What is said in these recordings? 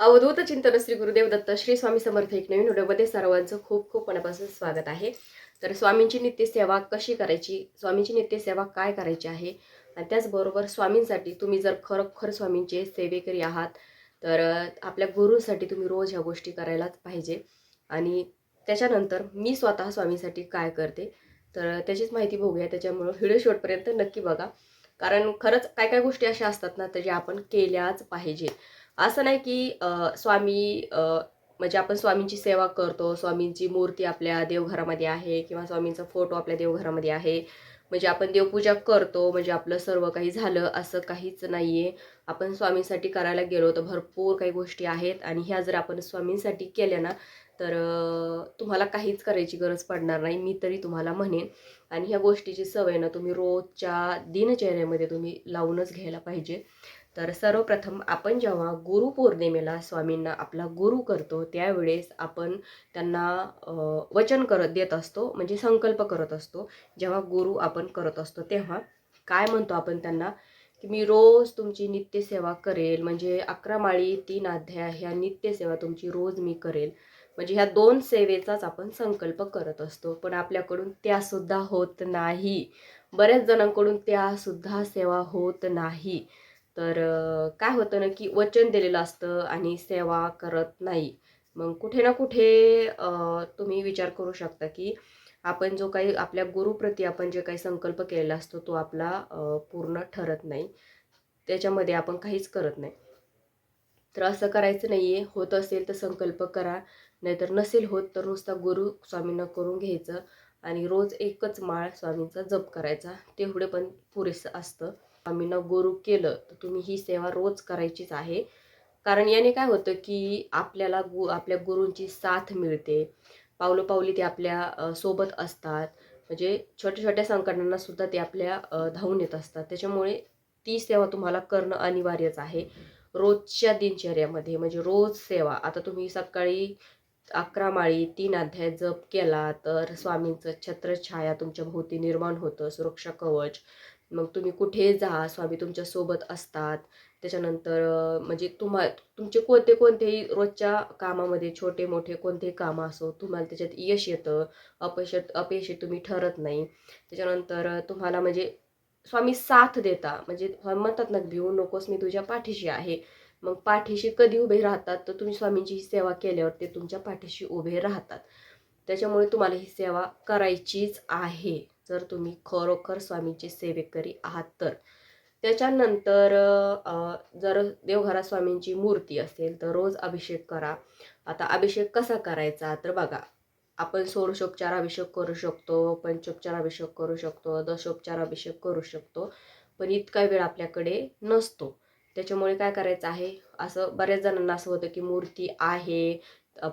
अवधूत चिंतन श्री गुरुदेव दत्त श्री स्वामी समर्थ एक नवीन व्हिडिओमध्ये सर्वांचं खूप खूप मनापासून स्वागत आहे. तर स्वामींची नित्यसेवा कशी करायची? स्वामींची नित्यसेवा काय करायची आहे? आणि त्याचबरोबर स्वामींसाठी तुम्ही जर खरोखर स्वामींचे सेवेकरी आहात तर आपल्या गुरुसाठी तुम्ही रोज ह्या गोष्टी करायलाच पाहिजे. आणि त्याच्यानंतर मी स्वतः स्वामींसाठी काय करते? तर त्याचीच माहिती बघूया. त्याच्यामुळं व्हिडिओ शेवटपर्यंत नक्की बघा. कारण खरंच काय काय गोष्टी अशा असतात ना त्या ज्या आपण केल्याच पाहिजे. असं नाही की स्वामी म्हणजे आपण स्वामींची सेवा करतो स्वामींची मूर्ती आपल्या देवघरामध्ये आहे किंवा स्वामींचा फोटो आपल्या देवघरामध्ये आहे. म्हणजे आपण देवपूजा करतो म्हणजे आपलं सर्व काही झालं असं काहीच नाही आहे आपण स्वामींसाठी करायला गेलो तर भरपूर काही गोष्टी आहेत आणि ह्या जर आपण स्वामींसाठी केल्या ना तर तुम्हाला काहीच करायची गरज पडणार नाही मी तरी तुम्हाला म्हणेन. आणि ह्या गोष्टीची सवय ना तुम्ही रोजच्या दिनचर्येमध्ये तुम्ही लावूनच घ्यायला पाहिजे. तर सर्वप्रथम आपण जेव्हा गुरुपौर्णिमेला स्वामींना आपला गुरु करतो त्यावेळेस आपण त्यांना वचन करत देत असतो म्हणजे संकल्प करत असतो. जेव्हा गुरु आपण करत असतो तेव्हा काय म्हणतो आपण त्यांना? की मी रोज तुमची नित्यसेवा करेल म्हणजे अकरा माळी तीन अध्याय ह्या नित्यसेवा तुमची रोज मी करेल. म्हणजे ह्या दोन सेवेचाच आपण संकल्प करत असतो. पण आपल्याकडून त्यासुद्धा होत नाही. बऱ्याच जणांकडून त्यासुद्धा सेवा होत नाही. तर काय होतं ना की वचन दिलेलं असतं आणि सेवा करत नाही. मग कुठे ना कुठे तुम्ही विचार करू शकता की आपण जो काही आपल्या गुरुप्रती आपण जे काही संकल्प केलेला असतो तो आपला पूर्ण ठरत नाही. त्याच्यामध्ये आपण काहीच करत नाही. तर असं करायचं नाही आहे होत असेल तर संकल्प करा. नाहीतर नसेल होत तर नुसता गुरु स्वामींना करून घ्यायचं आणि रोज एकच माळ स्वामींचा जप करायचा. तेवढे पण पुरेसं असतं. स्वामींना गुरु केलं तर तुम्ही ही सेवा रोज करायचीच आहे. कारण याने काय होतं की आपल्याला गु आपल्या गुरूंची साथ मिळते. पावलोपावली ते आपल्यासोबत असतात. म्हणजे छोट्या छोट्या संकटांना सुद्धा ते आपल्या धावून येत असतात. त्याच्यामुळे ती सेवा तुम्हाला करणं अनिवार्यच आहे. रोजच्या दिनचर्यामध्ये म्हणजे रोज सेवा. आता तुम्ही सकाळी अकरा माळी तीन अध्याय जप केला तर स्वामींचं छत्रछाया तुमच्या भोवती निर्माण होतं. सुरक्षा कवच मग तुम्ही कुठे जा स्वामी तुमच्यासोबत असतात. त्याच्यानंतर म्हणजे तुम्हा तुमचे कोणते कोणतेही रोजच्या कामामध्ये छोटे मोठे कोणतेही कामं असो तुम्हाला त्याच्यात यश येतं. अपयश अपयशी तुम्ही ठरत नाही. त्याच्यानंतर तुम्हाला म्हणजे स्वामी साथ देता. म्हणजे म्हणतात ना भिवू नकोस मी तुझ्या पाठीशी आहे. मग पाठीशी कधी उभे राहतात तर तुम्ही स्वामींची ही सेवा केल्यावर ते तुमच्या पाठीशी उभे राहतात. त्याच्यामुळे तुम्हाला ही सेवा करायचीच आहे. जर तुम्ही खरोखर स्वामीचे सेवेकरी आहात तर. त्याच्यानंतर जर देवघरात स्वामींची मूर्ती असेल तर रोज अभिषेक करा. आता अभिषेक कसा करायचा? तर बघा आपण षोडशोपचार अभिषेक करू शकतो पंचोपचार अभिषेक करू शकतो दशोपचार अभिषेक करू शकतो पण इतका वेळ आपल्याकडे नसतो. त्याच्यामुळे काय करायचं आहे? असं बऱ्याच जणांना असं होतं की मूर्ती आहे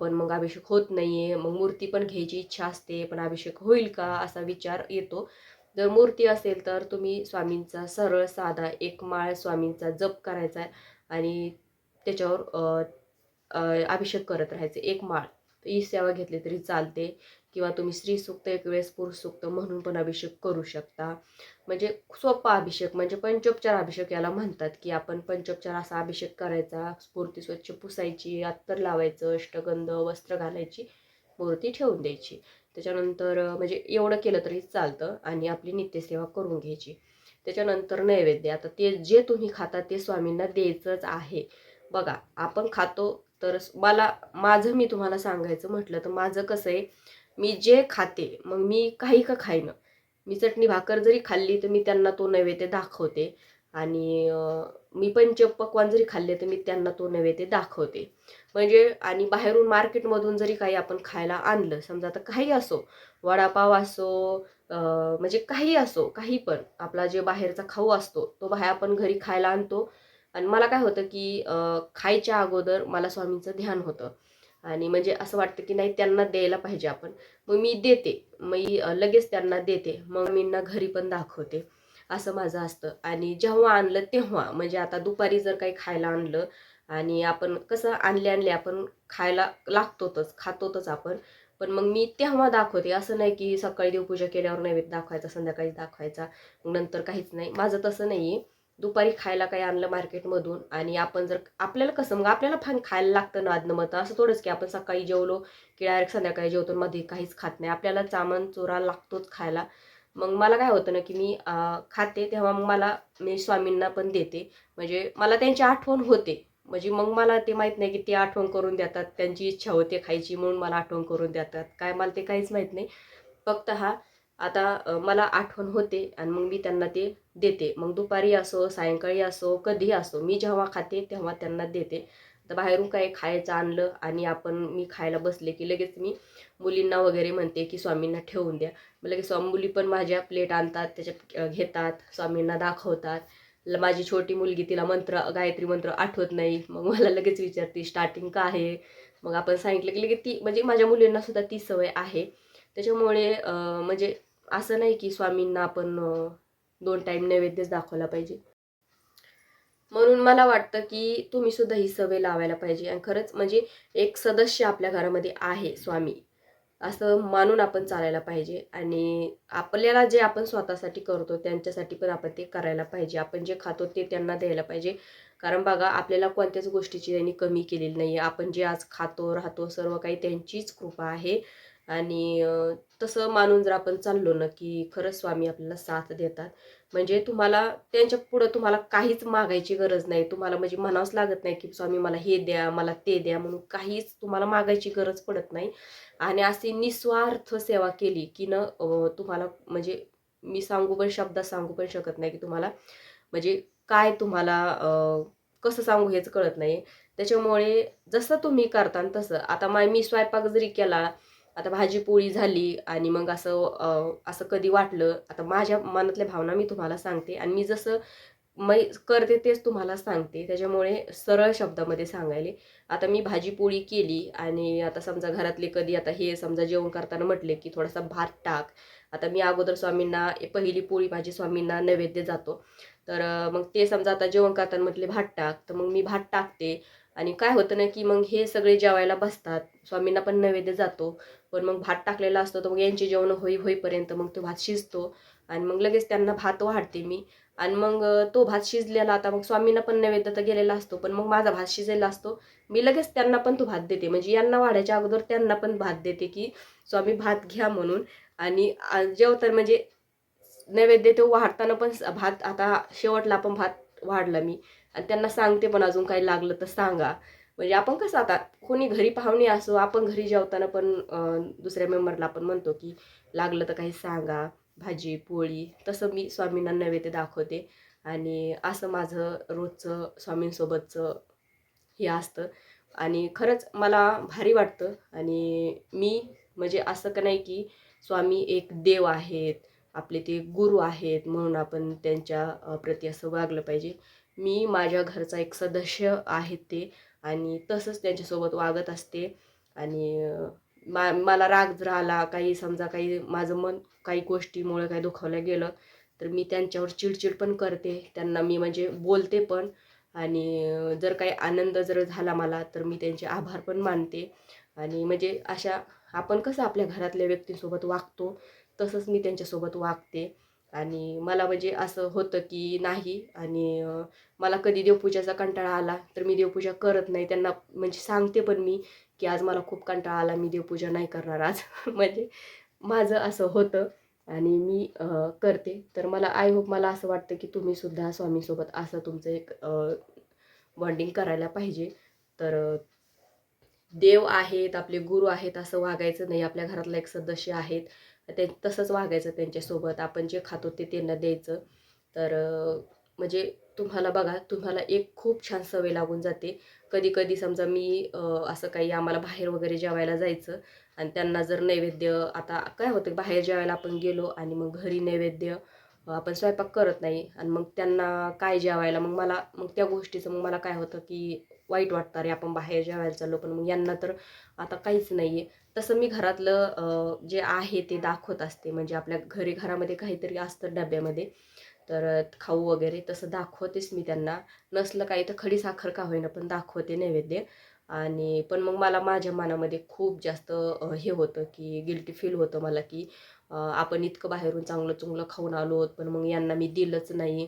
पण मग अभिषेक होत नाही आहे मग मूर्ती पण घ्यायची इच्छा असते पण अभिषेक होईल का असा विचार येतो. जर मूर्ती असेल तर तुम्ही स्वामींचा सरळ साधा एक माळ स्वामींचा जप करायचा आहे आणि त्याच्यावर अभिषेक करत राहायचे एक माळ. ही सेवा घेतली तरी चालते. किंवा तुम्ही स्त्री सुक्त एक वेळेस पुरुष सुक्त म्हणून पण अभिषेक करू शकता. म्हणजे सोपा अभिषेक म्हणजे पंचोपचार अभिषेक याला म्हणतात की आपण पंचोपचार असा अभिषेक करायचा स्फूर्ती स्वच्छ पुसायची अत्तर लावायचं अष्टगंध वस्त्र घालायची मूर्ती ठेवून द्यायची. त्याच्यानंतर म्हणजे एवढं केलं तरी चालतं आणि आपली नित्यसेवा करून घ्यायची. त्याच्यानंतर नैवेद्य आता ते जे तुम्ही खाता ते स्वामींना द्यायचंच आहे. बघा आपण खातो तर मला माझं मी तुम्हाला सांगायचं म्हटलं तर माझं कसं आहे मी जे खाते मग मी काही का खाईन. मी चटणी भाकर जरी खाल्ली तर मी त्यांना तो नैवेद्य दाखवते आणि अं, मी पंचपक्वान जरी खाल्ले तर मी त्यांना तो नैवेद्य दाखवते. म्हणजे आणि बाहेरून मार्केटमधून जरी काही आपण खायला आणलं समजा आता काही असो वडापाव असो म्हणजे काही असो काही पण आपला जे बाहेरचा खाऊ असतो तो बाहेर आपण घरी खायला आणतो आणि मला काय होतं की खायच्या अगोदर मला स्वामींचं ध्यान होतं. आणि म्हणजे असं वाटतं की नाही त्यांना द्यायला पाहिजे आपण. मग मी देते. मी लगेच त्यांना देते. मग मींना घरी पण दाखवते. असं माझं असतं. आणि जेव्हा आणलं तेव्हा म्हणजे आता दुपारी जर काही खायला आणलं आणि आपण कसं आणले आणले आपण खायला लागतोच खातोतच आपण. पण मग मी तेव्हा दाखवते. असं नाही की सकाळी देवपूजा केल्यावर नैवेद्य दाखवायचा संध्याकाळी दाखवायचा नंतर काहीच नाही. माझं तसं नाही आहे दुपारी खायला काही आणलं मार्केटमधून आणि आपण जर आपल्याला कसं मग आपल्याला फान खायला लागतं ना आदनं मतं असं थोडंच की आपण सकाळी जेवलो की डायरेक्ट संध्याकाळी जेवतो मध्ये काहीच खात नाही. आपल्याला चामन चोरा लागतोच खायला. मग मला काय होतं ना की मी खाते तेव्हा मग मला मी स्वामींना पण देते. म्हणजे मला त्यांची आठवण होते. म्हणजे मग मला ते माहीत नाही की ते आठवण करून देतात. त्यांची इच्छा होते खायची म्हणून मला आठवण करून देतात. काय मला ते काहीच माहीत नाही. फक्त हा आता मला आठवण होते आणि मग मी त्यांना ते देते. मग दुपारी असो सायंकाळी असो कधी असो मी जेव्हा खाते तेव्हा त्यांना देते. तर बाहेरून काही खायचं आणलं आणि आपण मी खायला बसले की लगेच मी मुलींना वगैरे म्हणते की स्वामींना ठेवून द्या. मग लगेच स्वामी मुली पण माझ्या प्लेट आणतात त्याच्यात घेतात स्वामींना दाखवतात. ल- माझी छोटी मुलगी तिला मंत्र गायत्री मंत्र आठवत नाही. मग मला लगेच विचारते स्टार्टिंग का आहे? मग आपण सांगितलं की लगेच ती म्हणजे माझ्या मुलींना सुद्धा ती सवय आहे. त्याच्यामुळे म्हणजे असं नाही की स्वामींना आपण दोन टाईम नैवेद्यच दाखवला पाहिजे. म्हणून मला वाटतं की तुम्ही सुद्धा ही सवय लावायला पाहिजे. आणि खरंच म्हणजे एक सदस्य आपल्या घरामध्ये आहे स्वामी असं मानून आपण चालायला पाहिजे. आणि आपल्याला जे आपण स्वतःसाठी करतो त्यांच्यासाठी पण आपण ते करायला पाहिजे. आपण जे खातो ते त्यांना द्यायला पाहिजे. कारण बघा आपल्याला कोणत्याच गोष्टीची त्यांनी कमी केलेली नाही आहे आपण जे आज खातो राहतो सर्व काही त्यांचीच कृपा आहे. आणि तसं मानून जर आपण चाललो ना की खरंच स्वामी आपल्याला साथ देतात. म्हणजे तुम्हाला त्यांच्या पुढं तुम्हाला काहीच मागायची गरज नाही. तुम्हाला म्हणजे म्हणावंच लागत नाही की स्वामी मला हे द्या मला ते द्या म्हणून काहीच तुम्हाला मागायची गरज पडत नाही. आणि अशी निस्वार्थ सेवा केली की न तुम्हाला म्हणजे मी सांगू पण शब्दात सांगू पण शकत नाही की तुम्हाला म्हणजे काय तुम्हाला कसं सांगू हेच कळत नाही त्याच्यामुळे जसं तुम्ही करता न तसं. आता मा मी स्वयंपाक जरी केला आता भाजी पोळी झाली आणि मग असं असं कधी वाटलं आता माझ्या मनातल्या भावना मी तुम्हाला सांगते आणि मी जसं मै करते तेच तुम्हाला सांगते. त्याच्यामुळे सरळ शब्दामध्ये सांगायले. आता मी भाजी पोळी केली आणि आता समजा घरातले कधी आता हे समजा जेवण करताना म्हटले की थोडासा भात टाक. आता मी अगोदर स्वामींना पहिली पोळी भाजी स्वामींना नैवेद्य जातो. तर मग ते समजा आता जेवण करताना म्हटले भात टाक तर मग मी भात टाकते. आणि काय होतं ना की मग हे सगळे जेवायला बसतात. स्वामींना पण नैवेद्य जातो. पण मग भात टाकलेला असतो तर मग यांचे जेवण होई होईपर्यंत मग तो भात शिजतो. आणि मग लगेच त्यांना भात वाढते मी. आणि मग तो भात शिजलेला आता मग स्वामींना पण नैवेद्य तर गेलेला असतो पण मग माझा भात शिजलेला असतो. मी लगेच त्यांना पण तो भात देते. म्हणजे यांना वाढायच्या अगोदर त्यांना पण भात देते की स्वामी भात घ्या म्हणून. आणि आ- जेवताना म्हणजे नैवेद्य तो वाढताना पण भात आता शेवटला पण भात वाढला मी. आणि त्यांना सांगते पण अजून काही लागलं तर सांगा. म्हणजे आपण कसं आता कोणी घरी पाहुणे असो आपण घरी जेवताना पण दुसऱ्या मेंबरला आपण म्हणतो की लागलं तर काही सांगा भाजी पोळी. तसं मी स्वामींना नैवेद्य दाखवते. आणि असं माझं रोजचं स्वामींसोबतचं हे असतं. आणि खरंच मला भारी वाटतं. आणि मी म्हणजे असं का नाही की स्वामी एक देव आहेत आपले ते गुरु आहेत म्हणून आपण त्यांच्या प्रती असं वागलं पाहिजे. मी माझ्या घरचा एक सदस्य आहेत ते. आणि तसंच त्यांच्यासोबत वागत असते. आणि मा मला राग जर आला काही समजा काही माझं मन काही गोष्टीमुळे काही दुखावलं गेलं तर मी त्यांच्यावर चिडचिड पण करते. त्यांना मी म्हणजे बोलते पण. आणि जर काही आनंद जर झाला मला तर मी त्यांचे आभार पण मानते. आणि म्हणजे अशा आपण कसं आपल्या घरातल्या व्यक्तींसोबत वागतो तसंच मी त्यांच्यासोबत वागते. आणि मला म्हणजे असं होतं की नाही आणि मला कधी देवपूजाचा कंटाळा आला तर मी देवपूजा करत नाही. त्यांना म्हणजे सांगते पण मी की आज मला खूप कंटाळा आला मी देवपूजा नाही करणार आज. म्हणजे माझं असं होतं आणि मी करते. तर मला आय होप मला असं वाटतं की तुम्हीसुद्धा स्वामीसोबत असं तुमचं एक बॉन्डिंग करायला पाहिजे. तर देव आहेत आपले गुरु आहेत असं वागायचं नाही. आपल्या घरातला एक सदस्य आहेत. ते तसंच वागायचं त्यांच्यासोबत. आपण जे खातो ते त्यांना द्यायचं. तर म्हणजे तुम्हाला बघा तुम्हाला एक खूप छान सवय लागून जाते. कधी कधी समजा मी असं काही आम्हाला बाहेर वगैरे जेवायला जायचं आणि त्यांना जर नैवेद्य आता काय होतं बाहेर जेवायला आपण गेलो आणि मग घरी नैवेद्य आपण स्वयंपाक करत नाही आणि मग त्यांना काय जेवायला मग मला मग त्या गोष्टीचं मग मला काय होतं की वाईट वाटतं रे आपण बाहेर जेवायला चाललो पण मग यांना तर आता काहीच नाही आहे तसं मी घरातलं जे आहे ते दाखवत असते. म्हणजे आपल्या घरी घरामध्ये काहीतरी असतं डब्यामध्ये. तर खाऊ वगैरे तसं दाखवतेच मी त्यांना. नसलं काही तर खडी साखर का होईना पण दाखवते नैवेद्य. आणि पण मग मला माझ्या मनामध्ये खूप जास्त हे होतं की गिल्टी फील होतं मला की आपण इतकं बाहेरून चांगलं चुंगलं खाऊन आलो पण मग यांना मी दिलंच नाही.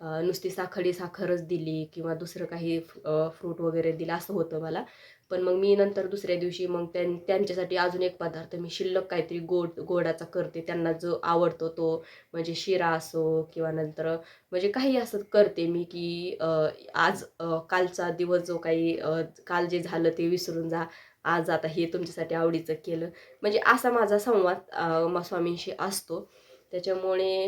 नुसती साखळी साखरच दिली किंवा दुसरं काही फ्रूट वगैरे दिलं असं होतं मला. पण मग मी नंतर दुसऱ्या दिवशी मग त्यां त्यांच्यासाठी अजून एक पदार्थ मी शिल्लक काहीतरी गोड गोडाचा करते. त्यांना जो आवडतो तो म्हणजे शिरा असो किंवा नंतर म्हणजे काही असं करते मी की आज कालचा दिवस जो काही काल जे झालं ते विसरून जा. आज आता हे तुमच्यासाठी आवडीचं केलं. म्हणजे असा माझा संवाद स्वामींशी असतो. त्याच्यामुळे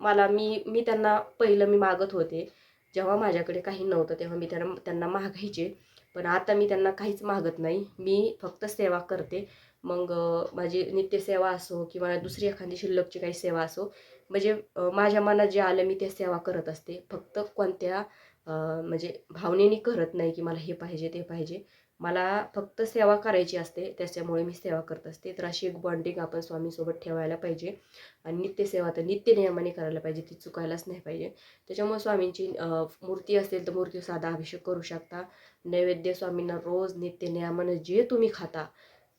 मला मी मी त्यांना पहिलं मी मागत होते. जेव्हा माझ्याकडे काही नव्हतं तेव्हा मी त्यांना त्यांना मागायचे. पण आता मी त्यांना काहीच मागत नाही. मी फक्त सेवा करते. मग माझी नित्यसेवा असो किंवा दुसरी एखादी शिल्लकची काही सेवा असो म्हणजे माझ्या मनात जे आलं मी ते सेवा करत असते. फक्त कोणत्या म्हणजे भावनेने करत नाही की मला हे पाहिजे ते पाहिजे. मला फक्त सेवा करायची असते त्याच्यामुळे मी सेवा करत असते. तर अशी एक बॉन्डिंग आपण स्वामीसोबत ठेवायला पाहिजे. आणि नित्यसेवा तर नित्य नियमाने करायला पाहिजे ती चुकायलाच नाही पाहिजे. त्याच्यामुळे स्वामींची मूर्ती असेल तर मूर्ती साधा अभिषेक करू शकता. नैवेद्य स्वामींना रोज नित्य नियमानं जे तुम्ही खाता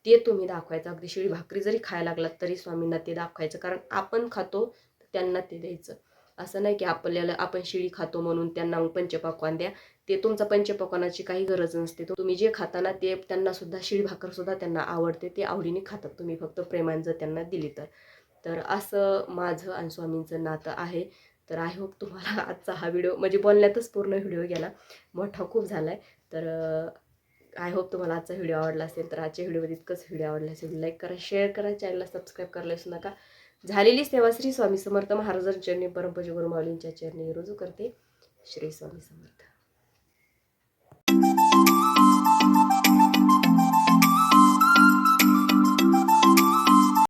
ते तुम्ही दाखवायचं. अगदी शिळी भाकरी जरी खायला लागलात तरी स्वामींना ते दाखवायचं. कारण आपण खातो त्यांना ते द्यायचं. असं नाही की आपल्याला आपण शिळी खातो म्हणून त्यांना पंचपाकवान द्या. ते तुमचा पंचपक्वानाची काही गरज नसते. तुम्ही जे खाताना ते त्यांना सुद्धा शिळी सुद्धा त्यांना आवडते. ते आवडीने खातात. तुम्ही फक्त प्रेमान जर त्यांना दिली तर. तर असं माझं आणि स्वामींचं नातं आहे. तर आय होप तुम्हाला आजचा हा व्हिडिओ म्हणजे बोलण्यातच पूर्ण व्हिडिओ गेला. मोठा खूप झाला आहे तर आय होप तुम्हाला आजचा व्हिडिओ आवडला असेल तर आजच्या व्हिडिओमध्ये इतकंच व्हिडिओ आवडला असेल लाईक करा शेअर करा चॅनलला सबस्क्राईब करायला विसरू नका. झालेली सेवा श्री स्वामी समर्थ महाराजांच्या चरणी परमपूज्य गुरुमाऊलींच्या चरणी रुजू करते. श्री स्वामी समर्थ.